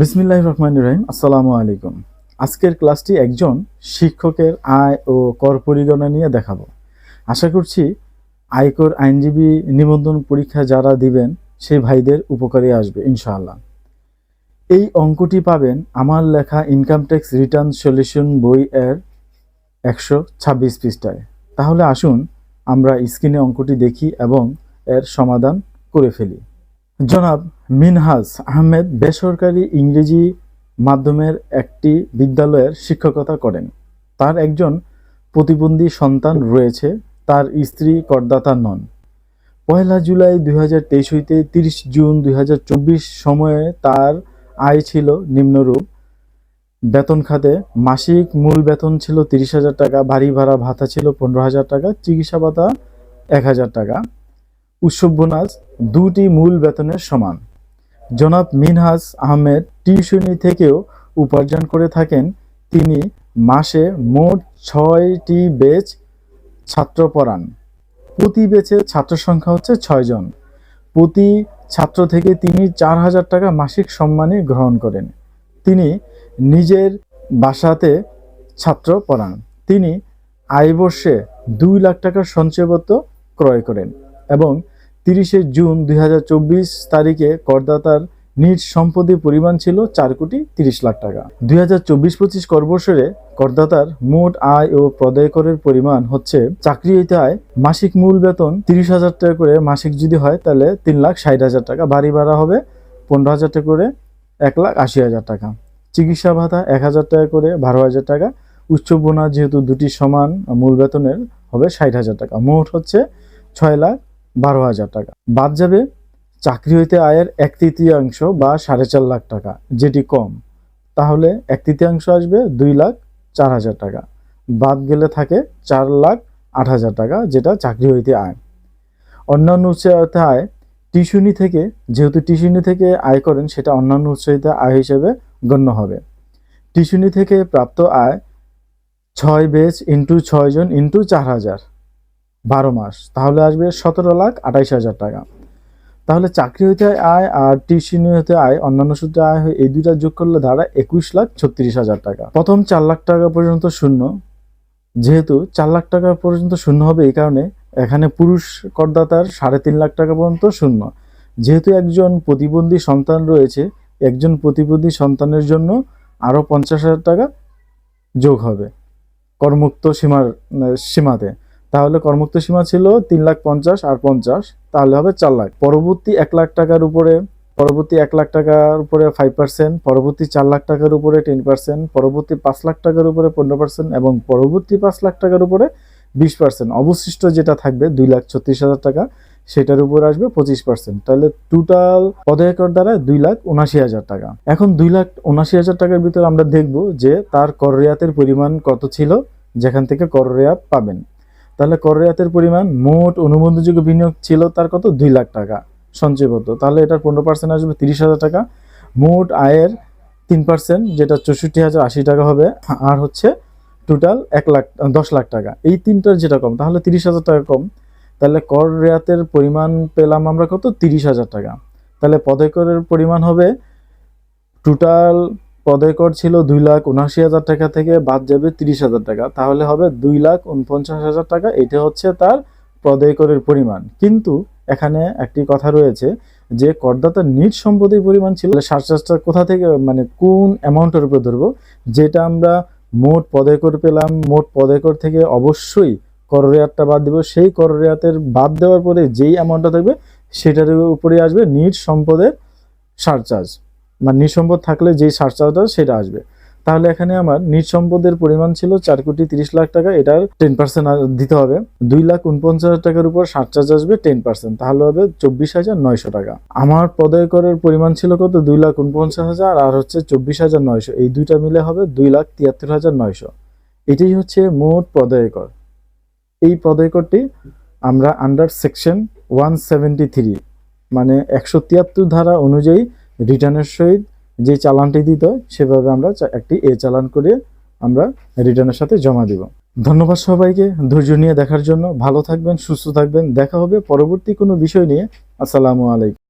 বিসমিল্লাহ রহমান রহিম, আসসালামু আলাইকুম। আজকের ক্লাসটি একজন শিক্ষকের আয় ও কর পরিগণনা নিয়ে দেখাবো। আশা করছি আয়কর আইনজীবী নিবন্ধন পরীক্ষা যারা দিবেন, সেই ভাইদের উপকারে আসবে, ইনশাআল্লাহ। এই অঙ্কটি পাবেন আমার লেখা ইনকাম ট্যাক্স রিটার্ন সলিউশন বই এর একশো ছাব্বিশ পৃষ্ঠায়। তাহলে আসুন আমরা স্ক্রিনে অঙ্কটি দেখি এবং এর সমাধান করে ফেলি। জনাব মিনহাজ আহমেদ বেসরকারি ইংরেজি মাধ্যমের একটি বিদ্যালয়ের শিক্ষকতা করেন। তার একজন প্রতিবন্ধী সন্তান রয়েছে, তার স্ত্রী করদাতা নন। পয়লা জুলাই দুই হাজার তেইশ হইতে তিরিশ জুন দুই হাজার চব্বিশ সময়ে তার আয় ছিল নিম্নরূপ। বেতন খাতে মাসিক মূল বেতন ছিল তিরিশ হাজার টাকা, বাড়ি ভাড়া ভাতা ছিল পনেরো হাজার টাকা, চিকিৎসা ভাতা এক হাজার টাকা। উৎসব বোনাস দুটি মূল বেতনের সমান। জনাব মিনহাজ আহমেদ টিউশনি থেকেও উপার্জন করে থাকেন। তিনি মাসে মোট ছয়টি বেচ ছাত্র পড়ান। প্রতি বেচে ছাত্র সংখ্যা হচ্ছে ছয়জন প্রতি ছাত্র থেকে তিনি চার হাজার টাকা মাসিক সম্মানে গ্রহণ করেন। তিনি নিজের বাসাতে ছাত্র পড়ান। তিনি আয় বর্ষে দুই লাখ টাকার সঞ্চয়পত্র ক্রয় করেন এবং তিরিশে জুন দুই হাজার চব্বিশ তারিখে করদাতার নিজ সম্পদের পরিমাণ ছিল চার কোটি তিরিশ লাখ টাকা। দুই হাজার চব্বিশ পঁচিশ করবর্ষরে করদাতার মোট আয় ও প্রদায় করের পরিমাণ হচ্ছে চাকরি হইতে আয়, মাসিক মূল বেতন তিরিশ হাজার টাকা করে মাসিক যদি হয় তাহলে তিন লাখ ষাট হাজার টাকা, বাড়ি ভাড়া হবে পনেরো হাজার টাকা করে এক লাখ আশি হাজার টাকা। চিকিৎসা ভাতা এক হাজার টাকা করে বারো হাজার টাকা, উচ্চ বোনাস যেহেতু দুটি সমান মূল বেতনের হবে ষাট হাজার টাকা, মোট হচ্ছে ছয় লাখ বারো হাজার টাকা। বাদ যাবে চাকরি হইতে আয়ের এক তৃতীয়াংশ বা সাড়ে চার লাখ টাকা, যেটি কম। তাহলে এক তৃতীয়াংশ আসবে দুই লাখ চার হাজার টাকা। বাদ গেলে থাকে চার লাখ আট হাজার টাকা, যেটা চাকরি হইতে আয়। অন্যান্য উৎস আয় টিউশনি থেকে, যেহেতু টিউশনি থেকে আয় করেন, সেটা অন্যান্য উৎস হইতে আয় হিসেবে গণ্য হবে। টিউশনি থেকে প্রাপ্ত আয় ছয় বেচ ইন্টু ছয় জন ইন্টু চার হাজার। বারো মাস, তাহলে আসবে সতেরো লাখ আঠাইশ হাজার টাকা। তাহলে চাকরি হইতে আয় আর টিউশনি হইতে আয়, অন্যান্য সূত্রে আয় হয় এই দুইটা যোগ করলে দাঁড়ায় একুশ লাখ ছত্রিশ হাজার টাকা। প্রথম চার লাখ টাকা পর্যন্ত শূন্য। যেহেতু চার লাখ টাকা পর্যন্ত শূন্য হবে এই কারণে এখানে পুরুষ করদাতার সাড়ে তিন লাখ টাকা পর্যন্ত শূন্য। যেহেতু একজন প্রতিবন্ধী সন্তান রয়েছে, একজন প্রতিবন্ধী সন্তানের জন্য আরও পঞ্চাশ হাজার টাকা যোগ হবে কর্মুক্ত সীমার, সীমাতে। তাহলে কর্মুক্ত সীমা ছিল তিন লাখ পঞ্চাশ আর পঞ্চাশ, তাহলে হবে চার লাখ। পরবর্তী এক লাখ টাকার উপরে, পরবর্তী এক লাখ টাকার উপরে ফাইভ পার্সেন্ট পরবর্তী চার লাখ টাকার উপরে টেন পার্সেন্ট পরবর্তী পাঁচ লাখ টাকার উপরে পনেরো পার্সেন্ট এবং পরবর্তী পাঁচ লাখ টাকার উপরে বিশ পার্সেন্ট অবশিষ্ট যেটা থাকবে দুই লাখ ছত্রিশ হাজার টাকা, সেটার উপর আসবে পঁচিশ পার্সেন্ট তাহলে টোটাল পদয়াকর দ্বারা দুই লাখ উনাশি হাজার টাকা। এখন দুই লাখ উনাশি হাজার টাকার ভিতরে আমরা দেখব যে তার কর রেয়াতের পরিমাণ কত ছিল, যেখান থেকে কর রেয়াত পাবেন। তাহলে কর রেয়াতের পরিমাণ মোট অনুবন্ধযোগ্য বিনিয়োগ ছিল তার কত? দুই লাখ টাকা সঞ্চয়পত্র তাহলে এটার পনেরো পার্সেন্ট আসবে তিরিশ হাজার টাকা। মোট আয়ের তিন পার্সেন্ট যেটা চৌষট্টি হাজার আশি টাকা হবে, আর হচ্ছে টোটাল এক লাখ, দশ লাখ টাকা। এই তিনটার যেটা কম, তাহলে তিরিশ হাজার টাকা কম। তাহলে কর রেয়াতের পরিমাণ পেলাম আমরা কত? তিরিশ হাজার টাকা। তাহলে পদে করের পরিমাণ হবে টোটাল পদকর ছিল দুই লাখ উনআশি হাজার টাকা থেকে বাদ যাবে তিরিশ হাজার টাকা। তাহলে হবে দুই লাখ উনপঞ্চাশ হাজার টাকা। এটা হচ্ছে তার পদকরের পরিমাণ। কিন্তু এখানে একটি কথা রয়েছে যে করদাতার নিজ সম্পদের পরিমাণ ছিল সারচার্জটা কোথা থেকে মানে কোন অ্যামাউন্টের উপর ধরবো? যেটা আমরা মোট পদে কর পেলাম, মোট পদকর থেকে অবশ্যই কর রেয়াতটা বাদ দেবো। সেই কর রেয়াতের বাদ দেওয়ার পরে যেই অ্যামাউন্টটা থাকবে, সেটার উপরে আসবে নিজ সম্পদের সারচার্জ। মানে নিজ সম্পদ থাকলে যেই সারচার্জটা সেটা আসবে। তাহলে এখানে আমার নিজ সম্পদের পরিমাণ ছিল চার কোটি তিরিশ লাখ টাকা, এটার টেন পার্সেন্ট দিতে হবে। দুই লাখ উনপঞ্চাশ হাজার টাকার উপর সারচার্জ আসবে টেন পার্সেন্ট তাহলে হবে চব্বিশ হাজার নয়শো টাকা। আমার পদয় করের পরিমাণ ছিল কত? দুই লাখ উনপঞ্চাশ হাজার আর হচ্ছে চব্বিশ হাজার নয়শো। এই দুইটা মিলে হবে দুই লাখ তিয়াত্তর হাজার নয়শো। এটাই হচ্ছে মোট পদয় কর। এই পদয় করটি আমরা under section one seventy three মানে একশো তিয়াত্তর ধারা অনুযায়ী রিটার্নের সহিত যে চালানটি দিত, সেভাবে আমরা একটি এ চালান করে আমরা রিটার্নের সাথে জমা দিব। ধন্যবাদ সবাইকে ধৈর্য নিয়ে দেখার জন্য। ভালো থাকবেন, সুস্থ থাকবেন। দেখা হবে পরবর্তী কোনো বিষয় নিয়ে। আসসালামু আলাইকুম।